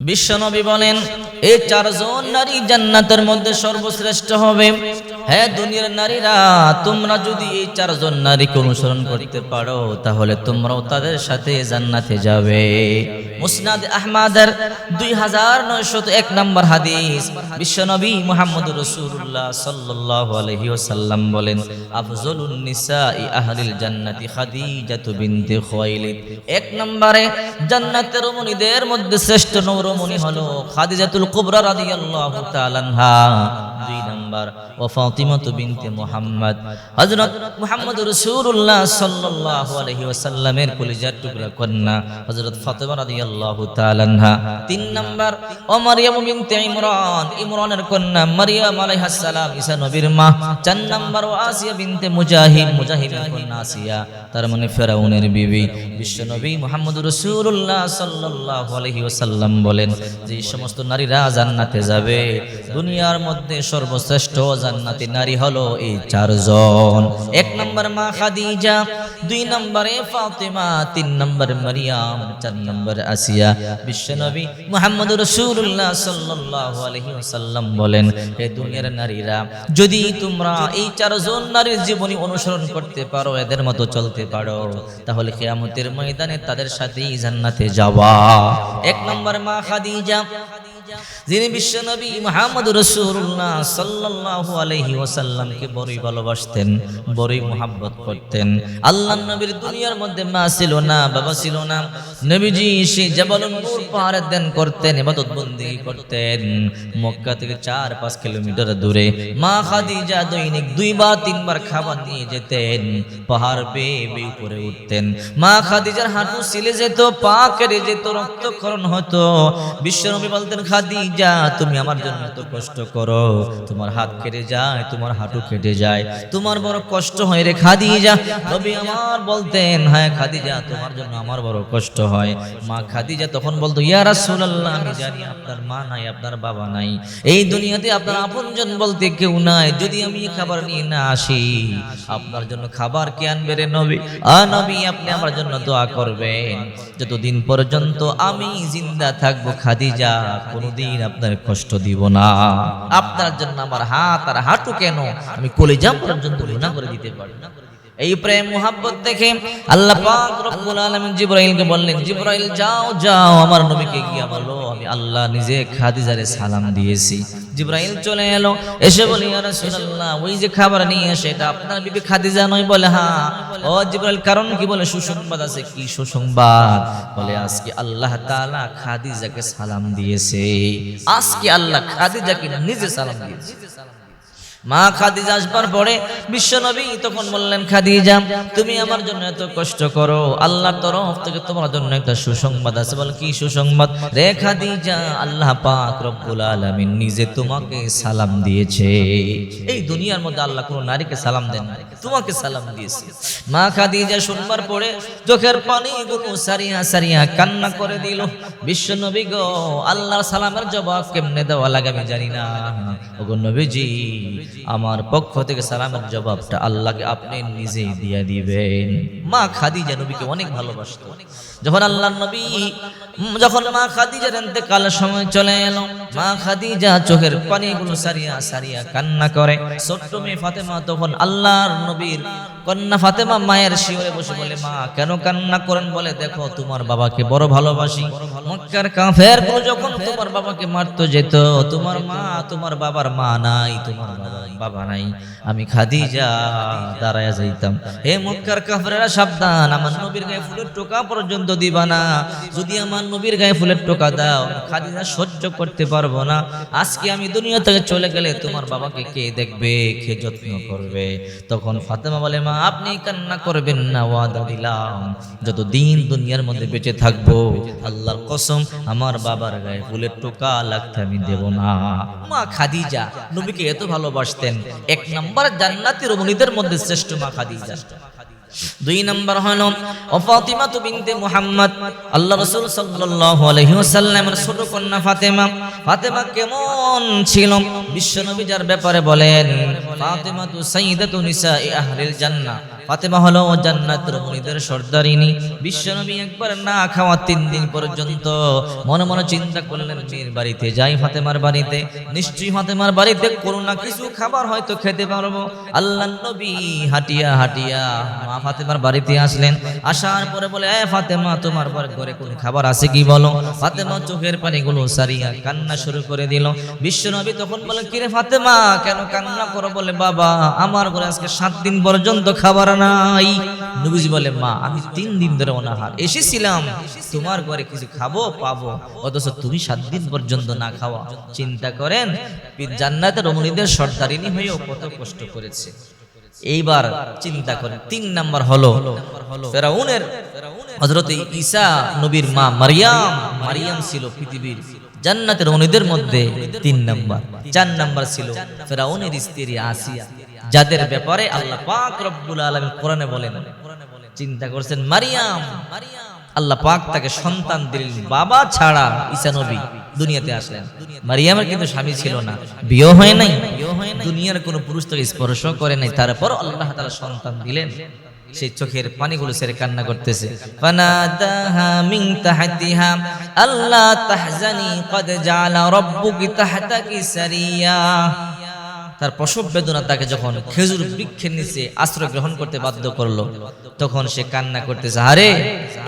বিশ্বনবী বলেন এই চারজন নারী জান্নাতের মধ্যে সর্বশ্রেষ্ঠ হবে। হ্যাঁ দুনিয়ার নারীরা, তোমরা যদি এই চারজন নারীকে অনুসরণ করতে পারো, তাহলে তোমরাও তাদের সাথে জান্নাতে যাবে। মুসনাদ আহমাদের দুই হাজার নয়শত এক নম্বর হাদিস। বিশ্বনবী মুহাম্মদ রসুল্লাহ সাল্লাল্লাহু আলাইহি ওয়াসাল্লাম বলেন, আফজলুন নিসাই আহলিল জান্নাতি খাদিজাতু বিনতে এক নম্বরে, জান্নাতের রমণীদের মধ্যে শ্রেষ্ঠ খাদিজাতুল কুবরা রাদিয়াল্লাহু তাআলা আনহা। দুই নাম্বার, ও বিনতে মুহাম্মদ। হযরত মুহাম্মদ রাসূলুল্লাহ সাল্লাল্লাহু আলাইহি ওয়াসাল্লামের টুকরা কন্যা, হযরত ফাতিমা রাদিয়াল্লাহু তাআলা আনহা। তিন নাম্বার, ও বিনতে ইমরান। ইমরানের কন্যা সালাম ঈসা নবীর মা। চার ও আসিয়া বিনতে মুজাহিদ মুজাহিদের কন্যা আসিয়া, তার মানে ফেরাউনের বিবি। মুহাম্মদ রাসূলুল্লাহ সাল্লাল্লাহু আলাইহি ওয়াসাল্লাম বলেন, যে সমস্ত নারীরা জান্নাতে যাবে, দুনিয়ার মধ্যে সর্বশ্রেষ্ঠ জান্নাতি নারী হলো এই চারজন। এক নম্বর মা খাদিজা, দুই নম্বরে ফাতেমা, তিন নম্বর মারিয়াম, চার নম্বর আসিয়া বিশ্বনবী মোহাম্মদ রসুল্লাহ সাল্লাহ আলহি আসাল্লাম বলেন, হে দুনিয়ার নারীরা, যদি তোমরা এই চারজন নারীর জীবনী অনুসরণ করতে পারো, এদের মতো চলতে পারো, তাহলে কেয়ামতের ময়দানে তাদের সাথেই জান্নাতে যাওয়া। এক নম্বর মা খাদিজা যিনি বিশ্বনবী মুহাম্মদ রাসূলুল্লাহ সাল্লাল্লাহু আলাইহি ওয়াসাল্লামকে বড়ই ভালোবাসতেন, বড়ই মোহাব্বত করতেন। আল্লাহর নবীর দুনিয়ার মধ্যে মা ছিল না, বাবা ছিল না। নবীজি সে দেন করতেন, ইবাদত বন্দি করতেন। মক্কা থেকে চার পাঁচ কিলোমিটার দূরে মা খাদিজা দৈনিক দুইবার, তিনবার খাবার নিয়ে যেতেন, পাহাড় বেয়ে বেয়ে উপরে উঠতেন। মা খাদিজার হাঁটু সিলে যেত, পা যেত, রক্তক্ষরণ হতো। বিশ্বনবী বলতেন খাদিজা, তুমি আমার জন্য এত কষ্ট করো। তোমার হাত কেটে যায়, তোমার হাঁটু কেটে যায়। তোমার বড় কষ্ট হয় রে খাদিজা। নবী আমার বলতেন হ্যাঁ খাদিজা, তোমার জন্য আমার বড় কষ্ট হয়। মা খাদিজা তখন বলতো, ইয়া রাসূলুল্লাহ, আমি জানি আপনার মা নাই, আপনার বাবা নাই। এই দুনিয়াতে আপনার আপনজন বলতে কেউ নাই। যদি আমি খাবার নিয়ে না আসি, আপনার জন্য খাবার কে আনবে রে নবী? আ নবী, আপনি আমার জন্য দোয়া করবেন। যতদিন পর্যন্ত আমি জিন্দা থাকব খাদিজা কোনোদিন আপনার কষ্ট দিব না। আপনার জন্য আমার হাত আর হাঁটু কেন? আমি কলেজাম পর্যন্ত না করে দিতে পারি। না এই প্রেম, মোহাব্বত দেখে আল্লাহ পাক রব্বুল আলামিন জিবরাইলকে বললেন, জিবরাইল, যাও যাও, আমার নবীকে গিয়া বলো, আমি আল্লাহ নিজে খাদিজারে সালাম দিয়েছি। জিবরাইল চলে এলো, এসে বলি রাসূলুল্লাহ, ওই যে খাবার নিয়ে এসে, এটা আপনার বিবি খাদিজা নয় বলে হ্যাঁ ও জিব্রাইল, কারণ কি? বলে, সুসংবাদ আছে। কি সুসংবাদ? বলে, আজকে আল্লাহ তাআলা খাদিজাকে সালাম দিয়েছে। আজকে আল্লাহ খাদিজাকে নিজে সালাম দিয়েছে। মা খাদিজা আসবার পরে বিশ্বনবী তখন বললেন, খাদিজা, তুমি আমার জন্য এত কষ্ট করো। আল্লাহর তরফ থেকে তোমার জন্য একটা সুসংবাদ আছে। বল, কি সুসংবাদ? রে খাদিজা, আল্লাহ পাক রব্বুল আলামিন নিজে তোমাকে সালাম দিয়েছে। এই দুনিয়ার মধ্যে আল্লাহ কোনো নারীকে সালাম দেন না তোমাকে সালাম দিয়েছে। মা খাদিজা শুনবার পরে চোখের পানি গুলো সারিয়া সারিয়া কান্না করে দিল। বিশ্বনবী গো, আল্লাহর সালামের জবাব কেমনে দেওয়া লাগে আমি জানি না। ওগো নবীজি আমার পক্ষ থেকে সালামের জবাবটা আল্লাহকে আপনি নিজেই দিয়ে দিবেন। মা খাদিজা নবীকে অনেক ভালোবাসত। যখন আল্লাহ নবী, যখন মা খাদিজার ইন্তেকালের সময় চলে এলো, মা খাদিজা চোখের পানিগুলো সারিয়া সারিয়া কান্না করে। ছোট্ট মেয়ে ফাতেমা তখন আল্লাহর নবীর কন্যা ফাতেমা মায়ের শিওরে বসে বলে, মা, কেন কান্না করেন? বলে, দেখো, তোমার বাবাকে বড় ভালোবাসি। মক্কার কাফের যখন তোমার বাবাকে মারতে যেত, তোমার মা, তোমার বাবার মা নাই, তোমার বাবার বাবা নাই। আমি খাদিজা, দাঁড়ায় যাইতাম। হে মক্কার কাফেরা সাবধান, আমার নবীর গায়ে ফুলের টোকা পর্যন্ত দিবা না। যদি আমার নবীর গায়ে ফুলের টোকা দাও খাদিজা সহ্য করতে পারব না। আজকে আমি দুনিয়া থেকে চলে গেলে তোমার বাবাকে কে দেখবে, কে যত্ন করবে? তখন ফাতেমা বলে, মা, আপনি কান্না করবেন না, ওয়াদা দিলাম। যত দিন দুনিয়ার মধ্যে বেঁচে থাকব, আল্লাহর কসম, আমার বাবার গায়ে ফুলের টোকা লাগতে আমি দেব না। মা খাদিজা, নবীকে এত ভালোবাসতেন এক নম্বর জান্নাতি রমণীদের মধ্যে শ্রেষ্ঠ মা খাদিজা। দুই নম্বর হলো ফাতিমা তু বিনতে মুহাম্মদ, আল্লাহ রাসূল সাল্লাল্লাহু আলাইহি ওয়াসাল্লামের ছোট কন্যা ফাতেমা ফাতেমা কেমন ছিল? বিশ্বনবী যার ব্যাপারে বলেন ফাতেমা তু সাইয়্যিদাতু নিসাই আহলিল জান্নাহ। ফাতেমা হলো জান্নাতের মুনিদের সর্দারিনী। বিশ্বনবী একবার না খাওয়া তিন দিন পর্যন্ত মনে মনে চিন্তা করলেন, মেয়ের বাড়িতে যাই ফাতেমার বাড়িতে। নিশ্চয়ই ফাতেমার বাড়িতে কোনো না কিছু খাবার হয়তো খেতে পারব। আল্লাহ নবী হাটিয়া হাটিয়া মা ফাতেমার বাড়িতে আসলেন। আসার পরে বলে, এ ফাতেমা, তোমার ঘরে কোন খাবার আছে কি বলো? ফাতেমা চোখের পানিগুলো সারিয়া কান্না শুরু করে দিল। বিশ্বনবী তখন বলে, কিরে ফাতেমা, কেন কান্না করো? বলে, বাবা, আমার ঘরে আজকে সাত দিন পর্যন্ত খাবার নাই। নবীজি বলে, মা, আমি তিন দিন ধরে অনাহার। এসেছিলাম। তোমার ঘরে কিছু খাব, পাবো। অথচ তুমি সাত দিন পর্যন্ত না খাওয়া। চিন্তা করেন জান্নাতের অমনিদের সর্দারিনী হয়েও কত কষ্ট করেছে। এইবার চিন্তা করেন, তিন নাম্বার হলো ফেরাউনের হজরত ঈসা নবীর মা মারিয়াম। মারিয়াম ছিল পৃথিবীর জান্নাতের অনিদের মধ্যে তিন নাম্বার। চার নাম্বার ছিল ফেরাউনের স্ত্রী আসিয়া। যাদের ব্যাপারে আল্লাহ পাক রব্বুল আলামিন কোরআনে বলেন, চিন্তা করছেন, মারিয়াম, আল্লাহ পাক তাকে সন্তান দিলেন, বাবা ছাড়া ঈসা নবী দুনিয়াতে আসলেন। মারিয়ামের কিন্তু স্বামী ছিল না বিয়ে হয় নাই, দুনিয়ার কোনো পুরুষ তাকে স্পর্শ করে নাই তারপর আল্লাহ তারা সন্তান দিলেন। সেই চোখের পানিগুলো সেরে কান্না করতেছে আল্লাহ তাহজানি, কদ জাআলা রাব্বুকি তাহতাকি সারিয়া। তার প্রসব বেদনা তাকে যখন খেজুর বৃক্ষের নিচে আশ্রয় গ্রহণ করতে বাধ্য করল, তখন সে কান্না করতেছে, আরে,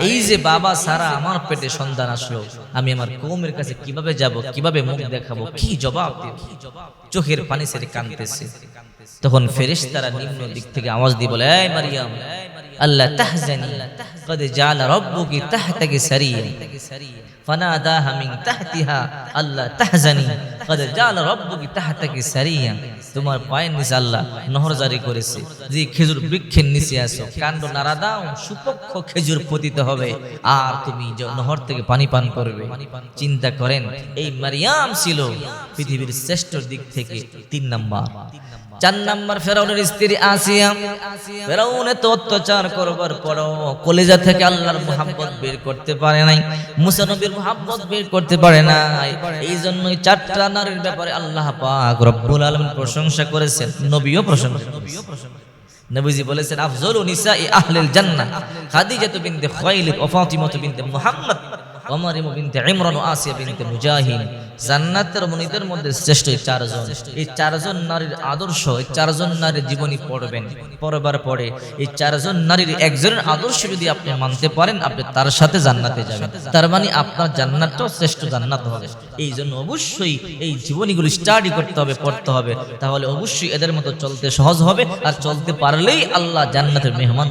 এই যে বাবা সারা আমার পেটে সন্তান আসলো, আমি আমার কৌমের কাছে কীভাবে যাব, কীভাবে মুখ দেখাবো, কি জবাব চোখের পানি সেরে কানতেছে তখন ফেরেশ তারা নিম্ন দিক থেকে আওয়াজ দিয়ে বলে মারিয়াম আল্লাহ তাহজানি قد جعل ربك تحتك سريا فناداها من تحتها আল্লাহ তাহজানি قد جعل ربك تحتك سريا তোমার পায়ের নিচে আল্লাহ নহর জারি করেছে যে খেজুর বৃক্ষের নিচে আছো কাণ্ড নাড়া দাও সুপক্ষ খেজুর পতিত হবে আর তুমি যে নহর থেকে পানি পান করবে চিন্তা করেন এই মারিয়াম ছিল পৃথিবীর শ্রেষ্ঠ দিক থেকে তিন নাম্বার চার নাম্বার ফেরাউনের স্ত্রী আসিয়া, ফেরাউনে তো অত্যাচার করবার পরও কলেজা থেকে আল্লাহর মোহাম্মত বের করতে পারে নাই, মুসা নবীর মোহাম্মত বের করতে পারে নাই। এই জন্যই চারটা নারীর ব্যাপারে আল্লাহ পাক রব্বুল আলামিন প্রশংসা করেছেন, নবীও প্রশংসা নবীও প্রশংসা নবীজি বলেছেন, আফজলু নিসাই আহলিল জান্নাহ, খাদিজাতু বিনতে খুয়াইলিদ ও ফাতিমাতু বিনতে মুহাম্মদ। ওমরিম বিনতে ইমরান আসিয়া বিনতে মুজাহিদ। জান্নাতের মনিদের মধ্যে শ্রেষ্ঠ এই চারজন। এই চারজন নারীর আদর্শ, এই চারজন নারীর জীবনী পড়বেন, পড়বার পরে এই চারজন নারীর একজনের আদর্শ যদি আপনি মানতে পারেন, আপনি তার সাথে জান্নাতে যাবেন। তার মানে আপনার জান্নাতটাও শ্রেষ্ঠ জান্নাত হবে। এই জন্য অবশ্যই এই জীবনীগুলো স্টাডি করতে হবে, পড়তে হবে। তাহলে অবশ্যই এদের মতো চলতে সহজ হবে। আর চলতে পারলেই আল্লাহ জান্নাতের মেহমান